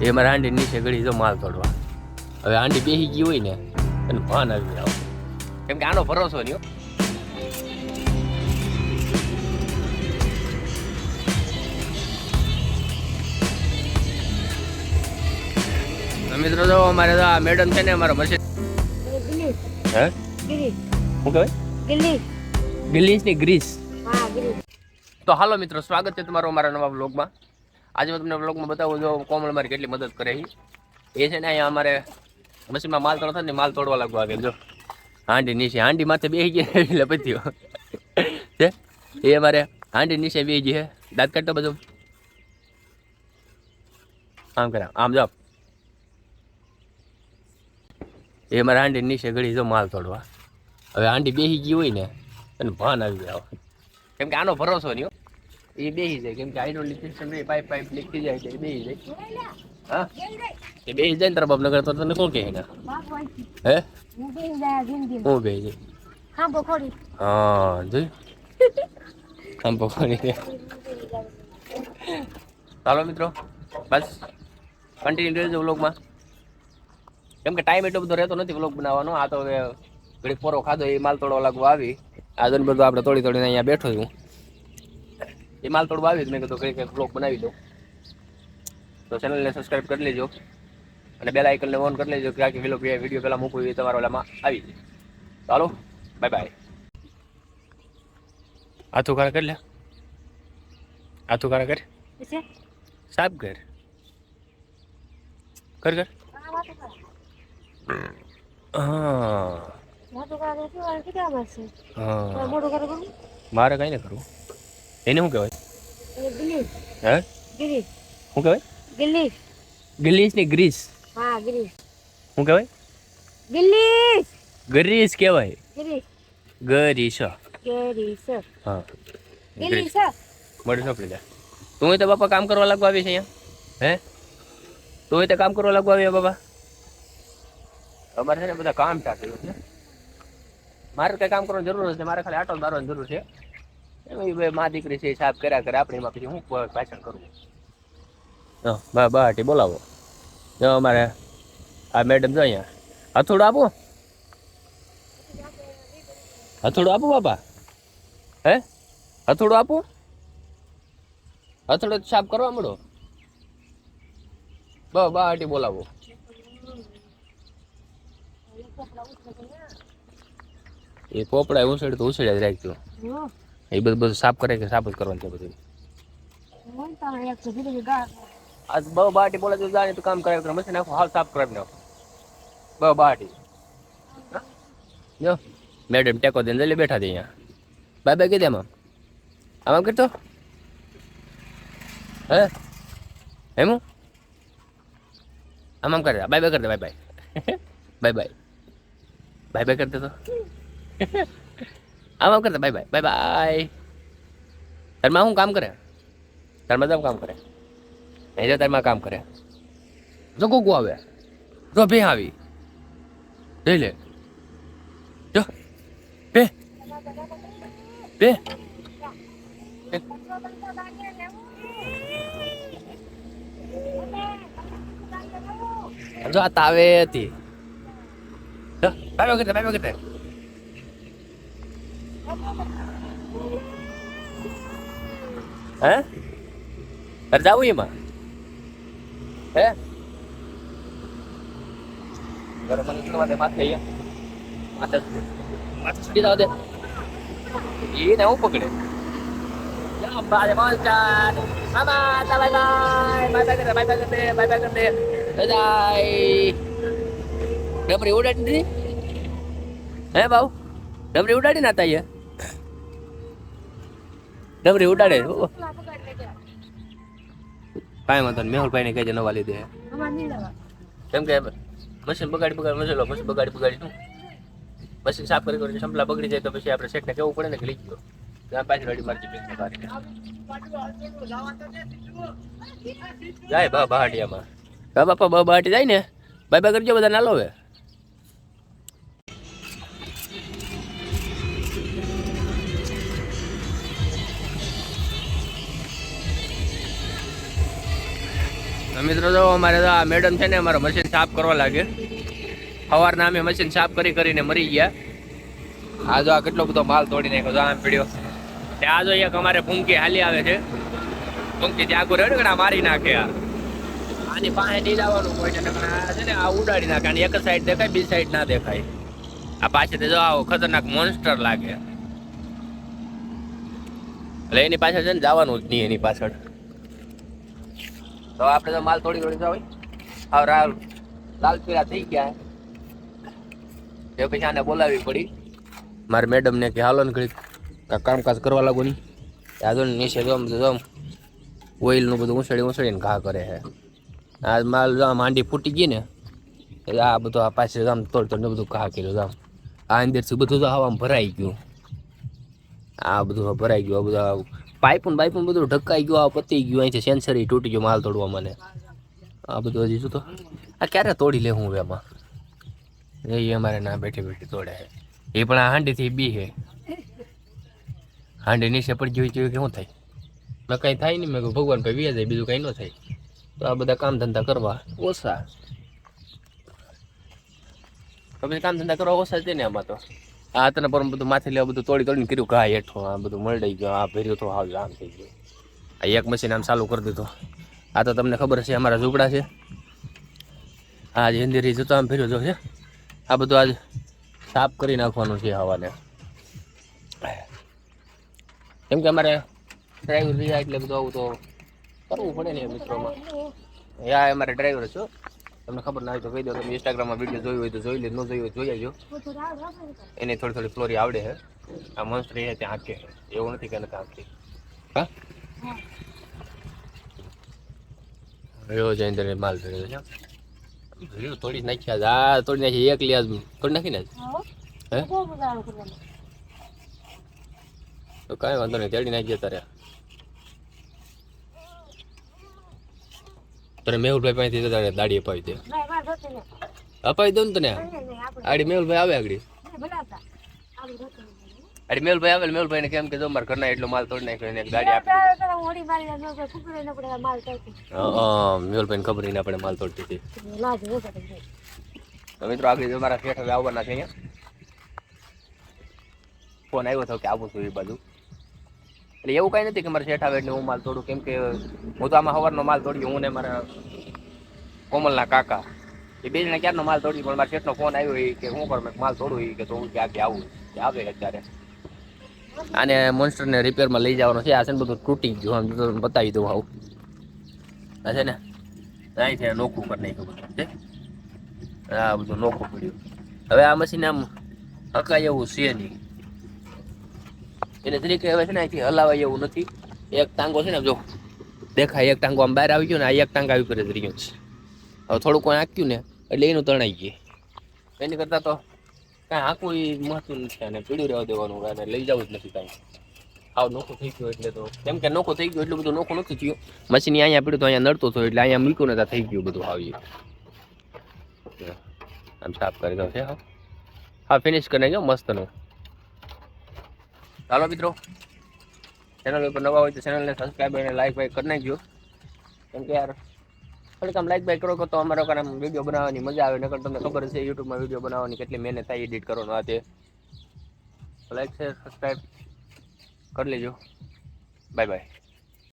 એ મારા આંડી નીચે ગળી જો માલ તોડવા. હવે આંડી બેસી ગઈ હોય ને એનું ભાન આવી જાવ કેમ કે આનો ભરોસો નહીં મિત્રો જો અમારે તો આ મેડમ છે ને અમારો મશીન હે? શું કહેવાય? ગિલ્લી ગિલ્લીસની ગ્રીસ તો હાલો મિત્રો સ્વાગત છે તમારું અમારા નવા વ્લોગમાં. આજે હું તમને બ્લોગમાં બતાવું જો કોમળ મારી કેટલી મદદ કરે એ છે ને અહીંયા અમારે મશીનમાં માલ તોડો થાય ને માલ તોડવા લાગવા આવે, જો. હાંડી નીચે, હાંડી માથે બેસી ગઈ એટલે પત્યો છે? એ અમારે હાંડી નીચે બેસી ગઈ છે. દાંત કાઢતો બધું. આમ કરે આમ જાઓ એ મારે હાંડી નીચે ગળી જો માલ તોડવા. હવે હાંડી બેસી ગઈ હોય ને એને ભાન આવી ગયા કેમ કે આનો ભરોસો નહીં. એ બેસી જાય. કેમ કે હાઇડ્રોલિક સિસ્ટમ એ પાઇપ પાઇપ લીક થઈ જાય એટલે એ બેસી જાય. હા? એ બેસી જાય ને તારા બાપનગર તો તને કોણ કહે હે? હું બેસી જાય. હું, જાય? આમ પકડી ચાલો મિત્રો, બસ. કન્ટિન્યુ રહેજો વ્લોગમાં. કેમ કે ટાઈમ એટલો બધો રહેતો નથી વ્લોગ બનાવવાનો. આ તો હવે ઘડીક પોરો ખાધો, એ માલ તોડવા લાગુ આવી. આ બધું આપણે તોડી તોડીને અહીંયા બેઠો છું. એ માલ તોડવા આવી તો મેં કીધું કંઈક કંઈક બનાવી દઉં. તો ચેનલને સબસ્ક્રાઈબ કરી લેજો. અને બેલ આઇકનને ઓન કરી લેજો કે આખી વીડિયો વીડિયો પહેલાં મૂકવું એ તમારા ઓલામાં આવી જાય. ચાલો બાય બાય આથું કાળા કરી લે. આથું કાળા કર. સાફ કર. કર કર. હા મારે કઈ ને કરવું. એને શું કહેવાય? હે? શું કહેવાય? ને ગ્રીસ. હા ગિલી શું કહેવાય? ગિલી ગ્રીસ કહેવાય. ગિલી ગરીસ. ગેરી હા. ગિલી સર મળી લે તું તો બાપા કામ કરવા લાગવા આવી છે અહીંયા. હે? તું તો કામ કરવા લાગવા આવી બાપા. અમારે છે ને બધા કામ ચાલુ છે. મારે કઈ કામ કરવાની જરૂર નથી. મારે ખાલી આટો મારવાની જરૂર છે. મા દીકરી છે એ સાફ કર્યા કરે આપણે એમાં પછી હું પાછળ કરું. હા બા બાટી બોલાવો. જો અમારે આ મેડમ જો અહીંયા. હથોડું આપો. હથોડું આપો બાપા. હે? હથોડું આપું. હથોડો સાફ કરવા મળો બ બાટી બોલાવો. એ પોપડા ઉછેડ તો ઉછેડ જ રાખજો. હો એ બધું બધું સાફ કરે કે સાફ જ કરવાનું છે બધું? આજ બહુ બાટી બોલે તો જાણે તો કામ કરાવી કરે મશીન નાખો હાલ સાફ કરાવી નાખો. બહુ બાટી? જો, મેડમ ટેકો દઈને જલ્દી બેઠા છે અહીંયા. બાય બાય કીધે આમાં આમાં કરતો? હે? એમ આમ આમ કરે બાય બાય કરી દે bye bye bye bye bye bye કરતા તો. આમ આમ કરતા બાય બાય બાય બાય તારમાં શું કામ કરે તારમાં જામ કામ કરે નહીં તો તારમાં કામ કરે જો કોકું આવે જો ભે આવી જોઈ લે જો બે બે જો આ તાવે હતી જો બાય બાય કરતા બાય બાય કરતા હે? તારે જાવું એમાં. હે? બરાબર મને માથે એને હું પકડે? Bye bye. બાય બાય કરે, બાય બાય કરે, બાય બાય કરે. બધાય. ડબરી ઉડાડી દીધી? હે બાઉ? ડબરી ઉડાડી ના તાઈએ ડબરી ઉડાડે ઓ કાંઈ વાંધો નહીં મેહુલભાઈ ને કહેજે નવા લીધે. લેવા કેમ કે મશીન બગાડી બગાડી મસેલો પછી બગાડી બગાડી શું મશીન સાફ કરી કરીને સંપલા બગડી જાય તો પછી આપણે શેઠને કેવું પડે ને કે લઈ ગયો. ત્યાં પાછી રેડી જાય બા બહાટિયામાં. બા બાપા બા બહાટી જાય ને? બાય બાય કરજો બધા ના લો મિત્રો જો અમારે તો આ મેડમ છે ને અમારો મશીન સાફ કરવા લાગે. સવારના અમે મશીન સાફ કરી કરીને મરી ગયા. આ જો આ કેટલો બધો માલ તોડી નાખ્યો જો આમ પીડ્યો. તે આ જો એક અમારે ફૂંકી હાલી આવે છે. ફૂંકી ત્યાં આગળ ને મારી નાખે આ. આની પાસે નહીં જવાનું હોય છે આ છે ને આ ઉડાડી નાખે અને એક જ સાઈડ દેખાય, બીજી સાઈડ ના દેખાય. આ પાછળથી જો આવો ખતરનાક મોન્સ્ટર લાગે. એટલે એની પાછળ છે ને જવાનું જ નહીં એની પાછળ. તો આપણે તો માલ તોડી તોડી હોય હવે રાહુલ, લાલ પીળા થઈ ગયા તે પછી આને બોલાવી પડી. મારા મેડમને કે, હાલો ને ઘડી કામકાજ કરવા લાગો ની. આજો ને નીચે જો જો ઓઇલનું બધું ઉછળી ઉછળીને ઘા કરે છે આ માલ જો હાંડી ફૂટી ગઈ ને એટલે આ બધું આ પાછળ આમ તોડ તોડ બધું ઘા કર્યું આમ. આ અંદરથી બધું તો હવામાં ભરાઈ ગયું. આ બધું ભરાઈ ગયું, આ બધું પાઇપું બાઇપું બધું ઢકાઈ ગયું, આ પતી ગયું, અહીંથી સેન્સરી તૂટી ગયો માલ તોડવા મને. આ બધું હજી શું તો? આ ક્યારે તોડી લે હું એમાં એ અમારે ના બેઠી બેઠી તોડે એ પણ આ હાંડીથી બી હે. હાંડી નીચે પડી જોઈ જોયું કે શું થાય? મેં કાંઈ થાય નહીં, મેં કીધું ભગવાન ભાઈ વ્યાજ બીજું કાંઈ ન થાય. તો આ બધા કામ ધંધા કરવા ઓછા. તમે કામ ધંધા કરવા ઓછા છે ને આમાં તો? આ તને પરમ બધું માથે લેવા બધું તોડી તોડીને કર્યું, ઘા હેઠો, આ બધું મળી ગયું, આ ભર્યું તો હાલ આમ થઈ ગયું. આ એક મશીન આમ ચાલુ કરી દીધું. આ તો તમને ખબર છે, અમારા ઝૂંપડા છે. આ જે હિન્દી જતો આમ ફેર્યો જો છે. આ બધું આજ સાફ કરી નાખવાનું છે હવાને. કેમ કે અમારે ડ્રાઈવર રહ્યા એટલે બધું આવું તો કરવું પડે ને મિત્રોમાં યા, અમારે ડ્રાઈવર છો તમને ખબર ના હોય તો કહી દો તમે ઇન્સ્ટાગ્રામમાં વીડિયો જોયું હોય તો જોઈ લે ન જોયું હોય જોઈ આવજો. એને થોડી થોડી ફ્લોરી આવડે છે આ મોન્સ્ટર એ ત્યાં હાંકે. એવું નથી કે નથી હાંકતી હા? રહ્યો જઈને તને માલ ભર્યો છે. ભર્યું તોડી નાખ્યા આ તોડી નાખી એક લિયાજ તોડી નાખીને હે? તો કાંઈ વાંધો નહીં તેડી નાખીએ તારે. તારે મેહુલભાઈ પાસેથી તારે દાડી અપાવી દે. અપાવી દઉં ને તને? આડી મેહુલભાઈ આવે આગળ. આડી મેહુલભાઈ આવે ને કેમ કે જો મારા ઘરના એટલો માલ તોડી નાખ્યો એને ગાડી આપી હા મેહુલભાઈને ખબર નહીં આપણે માલ તોડતી હતી. તો મિત્રો આગળ મારા શેઠ હવે આવવાના છે અહીંયા. ફોન આવ્યો હતો કે આવું છું એ બાજુ. એટલે એવું કાંઈ નથી કે મારે શેઠ આવે એટલે હું માલ તોડું. કેમ કે હું તો આમાં સવારનો માલ તોડ્યો, હું ને મારા કોમલના કાકા. એ બે જણા ક્યારનો માલ તોડી પણ મારા શેઠનો ફોન આવ્યો એ કે હું કરું માલ તોડું એ કે તો હું ક્યાં આવું કે આવે અત્યારે. આને મોન્સ્ટરને રિપેરમાં લઈ જવાનો છે. આ છે ને બધું તૂટી ગયું. બતાવી દઉં આવું આ છે ને અહીં છે નોખું કરી નાખ્યું બધું. છે? આ બધું નોખું પડ્યું. હવે આ મશીન આમ હકાય એવું છે નહીં. એને તરીકે હવે છે ને અહીંથી હલાવાય એવું નથી. એક ટાંગો છે ને, જો દેખાય, એક ટાંગો આમ બહાર આવી ગયો ને, આ એક ટાંગ આવી પડે રહ્યો છે હવે થોડુંક કોઈ આંક્યું ને, એટલે એનું તણાઈ ગયું. એની કરતાં તો કાંઈ આંકવું એ મહત્વ નથી અને પીડ્યું રહેવા દેવાનું અને લઈ જવું જ નથી કાંઈ. આવ નોખું થઈ ગયું એટલે તો, કેમ કે નોખું થઈ ગયું એટલું બધું નોખું નથી થયું. મશીન અહીંયા પીડ્યું તો અહીંયા નડતો હતું, એટલે અહીંયા મૂક્યું નતા થઈ ગયું બધું આવી આમ સાફ કરી દઉં છે, હા. હા ફિનિશ કરી નાખ્યો, મસ્તનું. ચાલો મિત્રો. ચેનલ ઉપર નવા હોય તો ચેનલને સબસ્ક્રાઈબ અને લાઈક બાઈક કરી નાખજો. કેમ કે યાર થોડીક આમ લાઈક બાઈક કરો તો અમારો કામ આમ વીડિયો બનાવવાની મજા આવે, નકર તમને ખબર છે યુટ્યુબમાં વીડિયો બનાવવાની કેટલી મહેનત થાય એડિટ કરવાનો આ તે. લાઈક છે સબસ્ક્રાઈબ કરી લેજો. Bye bye